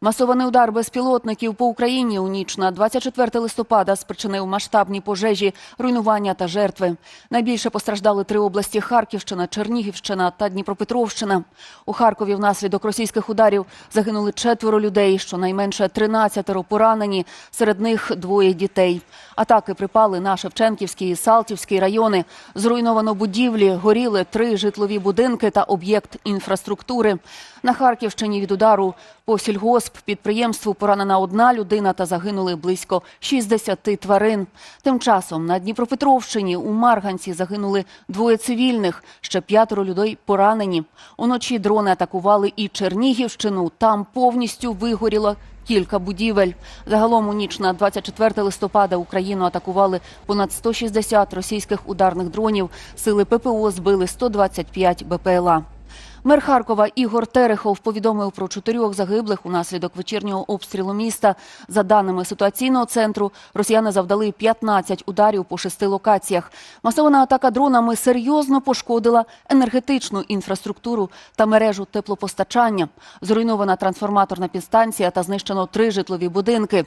Масований удар безпілотників по Україні у ніч на 24 листопада спричинив масштабні пожежі, руйнування та жертви. Найбільше постраждали три області: Харківщина, Чернігівщина та Дніпропетровщина. У Харкові внаслідок російських ударів загинули четверо людей, щонайменше 13 поранені, серед них двоє дітей. Атаки припали на Шевченківський і Салтівський райони. Зруйновано будівлі, горіли три житлові будинки та об'єкт інфраструктури. На Харківщині від удару по сільгосп підприємству поранена одна людина та загинули близько 60 тварин. Тим часом на Дніпропетровщині у Марганці загинули двоє цивільних, ще п'ятеро людей поранені. Уночі дрони атакували і Чернігівщину. Там повністю вигоріло кілька будівель. Загалом у ніч на 24 листопада Україну атакували понад 160 російських ударних дронів. Сили ППО збили 125 БПЛА. Мер Харкова Ігор Терехов повідомив про чотирьох загиблих унаслідок вечірнього обстрілу міста. За даними ситуаційного центру, росіяни завдали 15 ударів по шести локаціях. Масована атака дронами серйозно пошкодила енергетичну інфраструктуру та мережу теплопостачання. Зруйнована трансформаторна підстанція та знищено три житлові будинки.